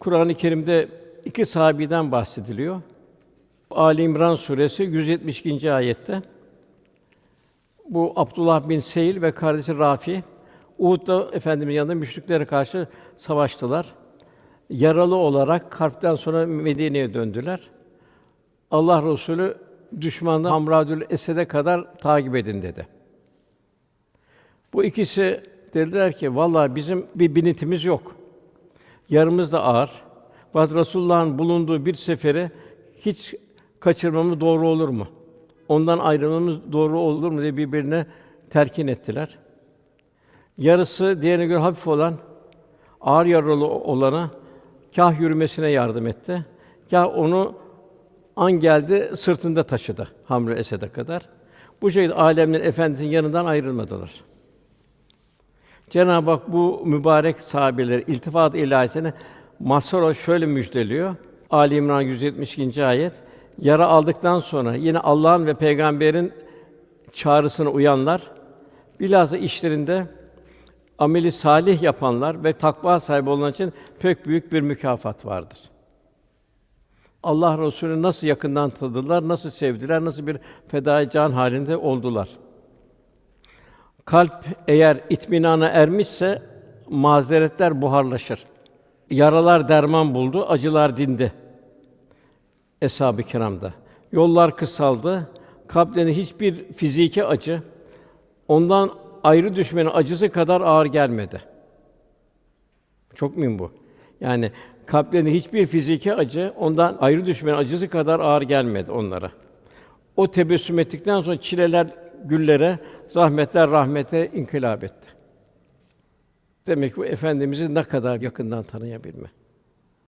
Kur'an-ı Kerim'de iki sahabiden bahsediliyor. Ali İmran suresi 172. ayette. Bu Abdullah bin Seyil ve kardeşi Rafi Uhud'da Efendimiz yanında müşriklere karşı savaştılar. Yaralı olarak harpten sonra Medine'ye döndüler. Allah Resulü düşmanı Hamradül Esed'e kadar takip edin dedi. Bu ikisi dediler ki vallahi bizim bir binitimiz yok. Yarımız da ağır. Fakat Resulullah'ın bulunduğu bir seferi hiç kaçırmamız doğru olur mu? Ondan ayrılmamız doğru olur mu diye birbirine telkin ettiler. Yarısı diğerine göre hafif olan, ağır yaralı olana kâh yürümesine yardım etti. Kâh onu an geldi sırtında taşıdı Hamr Esed'e kadar. Bu şekilde alemlerin efendisinin yanından ayrılmadılar. Cenab-ı Hak bu mübarek sahabeleri iltifat ilahisine mazhar şöyle müjdeliyor. Ali İmran 172. ayet. Yara aldıktan sonra yine Allah'ın ve peygamberin çağrısına uyanlar, bilhassa işlerinde ameli salih yapanlar ve takva sahibi olanlar için pek büyük bir mükafat vardır. Allah Resulü nasıl yakından tanıdılar, nasıl sevdiler, nasıl bir fedai can halinde oldular. Kalp eğer itminana ermişse mazeretler buharlaşır. Yaralar derman buldu, acılar dindi. Eshab-ı kiramda. Yollar kısaldı. Kalplerine hiçbir fiziki acı ondan ayrı düşmenin acısı kadar ağır gelmedi. Çok mühim bu. Yani kalplerine hiçbir fiziki acı ondan ayrı düşmenin acısı kadar ağır gelmedi onlara. O tebessüm ettikten sonra çileler güllere, zahmetler rahmete inkılap etti. Demek ki bu efendimizi ne kadar yakından tanıyabilme.